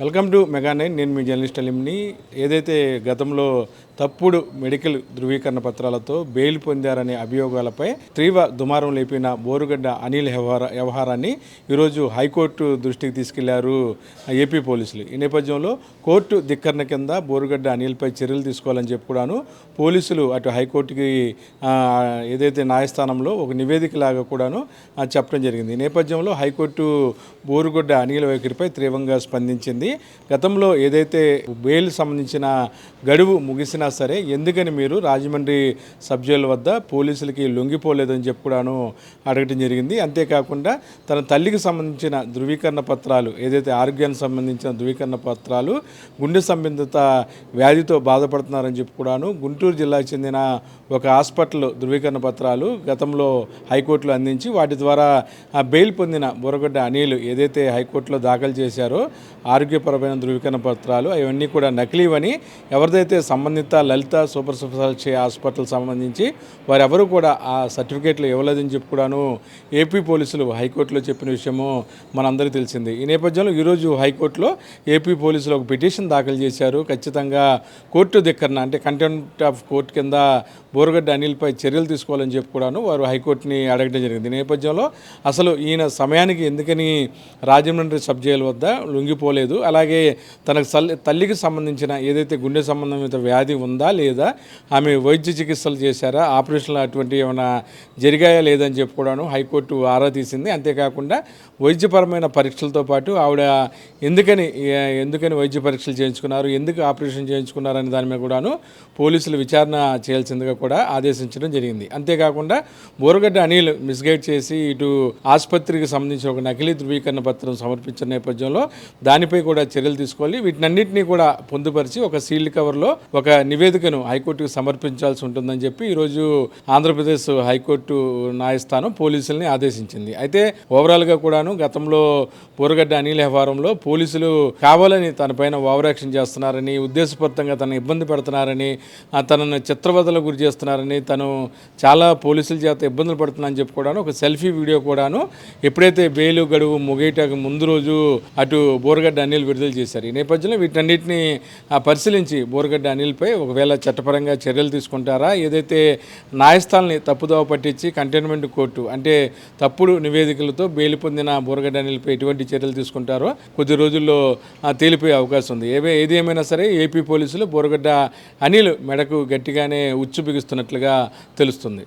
Welcome to mega nine. నేను మీ journalist అలిమ్ని ఏదైతే గతంలో తప్పుడు మెడికల్ ధృవీకరణ పత్రాలతో బెయిల్ పొందారనే అభియోగాలపై తీవ్ర దుమారం లేపిన బోరుగడ్డ అనిల్ వ్యవహార వ్యవహారాన్ని ఈరోజు హైకోర్టు దృష్టికి తీసుకెళ్ళారు ఏపీ పోలీసులు. ఈ నేపథ్యంలో కోర్టు ధిక్కరణ కింద బోరుగడ్డ అనిల్పై చర్యలు తీసుకోవాలని చెప్పి కూడాను పోలీసులు అటు హైకోర్టుకి ఏదైతే న్యాయస్థానంలో ఒక నివేదిక లాగా కూడాను చెప్పడం జరిగింది. ఈ నేపథ్యంలో హైకోర్టు బోరుగడ్డ అనిల్ వైఖరిపై తీవ్రంగా స్పందించింది. గతంలో ఏదైతే బెయిల్ సంబంధించిన గడువు ముగిసిన సరే ఎందుకని మీరు రాజమండ్రి సబ్ జైలు వద్ద పోలీసులకి లొంగిపోలేదని చెప్పి కూడాను అడగటం జరిగింది. అంతేకాకుండా తన తల్లికి సంబంధించిన ధృవీకరణ పత్రాలు ఏదైతే ఆరోగ్యానికి సంబంధించిన ధృవీకరణ పత్రాలు గుండె సంబంధిత వ్యాధితో బాధపడుతున్నారని చెప్పి కూడాను గుంటూరు జిల్లాకు చెందిన ఒక హాస్పిటల్ ధృవీకరణ పత్రాలు గతంలో హైకోర్టులో అందించి వాటి ద్వారా ఆ బెయిల్ పొందిన బుర్రగడ్డ అనిల్ ఏదైతే హైకోర్టులో దాఖలు చేశారో ఆరోగ్యపరమైన ధృవీకరణ పత్రాలు అవన్నీ కూడా నకిలీవని ఎవరిదైతే సంబంధిత లలిత సూపర్ స్పెషాలిటీ హాస్పిటల్ సంబంధించి వారెవరు కూడా ఆ సర్టిఫికేట్లు ఇవ్వలేదని చెప్పి కూడాను ఏపీ పోలీసులు హైకోర్టులో చెప్పిన విషయము మనందరికీ తెలిసింది. ఈ నేపథ్యంలో ఈరోజు హైకోర్టులో ఏపీ పోలీసులు ఒక పిటిషన్ దాఖలు చేశారు. ఖచ్చితంగా కోర్టు ధిక్కరణ అంటే కంటెంప్ట్ ఆఫ్ కోర్టు కింద బోరగడ్డ అనిల్పై చర్యలు తీసుకోవాలని చెప్పి కూడాను వారు హైకోర్టుని అడగడం జరిగింది. ఈ నేపథ్యంలో అసలు ఈయన సమయానికి ఎందుకని రాజమండ్రి సబ్ జైలు వద్ద లొంగిపోలేదు. అలాగే తనకు తల్లి తల్లికి సంబంధించిన ఏదైతే గుండె సంబంధమైన వ్యాధి ఉందా లేదా? ఆమె వైద్య చికిత్సలు చేశారా? ఆపరేషన్లు అటువంటి ఏమైనా జరిగాయా లేదని చెప్పి కూడాను హైకోర్టు ఆరా తీసింది. అంతేకాకుండా వైద్యపరమైన పరీక్షలతో పాటు ఆవిడ ఎందుకని ఎందుకని వైద్య పరీక్షలు చేయించుకున్నారు? ఎందుకు ఆపరేషన్ చేయించుకున్నారు అనే దాని మీద కూడాను పోలీసులు విచారణ చేయాల్సిందిగా కూడా ఆదేశించడం జరిగింది. అంతేకాకుండా బోరగడ్డ అనిల్ మిస్గైడ్ చేసి ఇటు ఆసుపత్రికి సంబంధించిన ఒక నకిలీ ధృవీకరణ పత్రం సమర్పించిన నేపథ్యంలో దానిపై కూడా చర్యలు తీసుకోవాలి. వీటినన్నింటినీ కూడా పొందుపరిచి ఒక సీల్డ్ కవర్లో ఒక నివేదికను హైకోర్టుకు సమర్పించాల్సి ఉంటుందని చెప్పి ఈరోజు ఆంధ్రప్రదేశ్ హైకోర్టు న్యాయస్థానం పోలీసుల్ని ఆదేశించింది. అయితే ఓవరాల్గా కూడాను గతంలో బోరగడ్డ అనిల్ వ్యవహారంలో పోలీసులు కావాలని తనపైన ఓవరాక్షన్ చేస్తున్నారని ఉద్దేశపూర్తంగా తన ఇబ్బంది పెడుతున్నారని తనను చిత్రవదలకు గురి చేస్తున్నారని తను చాలా పోలీసుల చేత ఇబ్బందులు పడుతున్నానని చెప్పి కూడాను ఒక సెల్ఫీ వీడియో కూడాను ఎప్పుడైతే బెయిలు గడువు ముగియటానికి ముందు రోజు అటు బోరగడ్డ అనిల్ విడుదల చేశారు. ఈ నేపథ్యంలో వీటన్నిటిని పరిశీలించి బోరగడ్డ అనిల్పై ఒకవేళ చట్టపరంగా చర్యలు తీసుకుంటారా? ఏదైతే న్యాయస్థానాన్ని తప్పుదోవ పట్టించి కంటైన్మెంట్ కోర్టు అంటే తప్పుడు నివేదికలతో బెయిల్ పొందిన బోరగడ్డ అనిల్పై ఎటువంటి చర్యలు తీసుకుంటారో కొద్ది రోజుల్లో తేలిపోయే అవకాశం ఉంది. ఏవే ఏది ఏమైనా సరే ఏపీ పోలీసులు బోరగడ్డ అనిల్ మెడకు గట్టిగానే ఉచ్చు బిగిస్తున్నట్లుగా తెలుస్తుంది.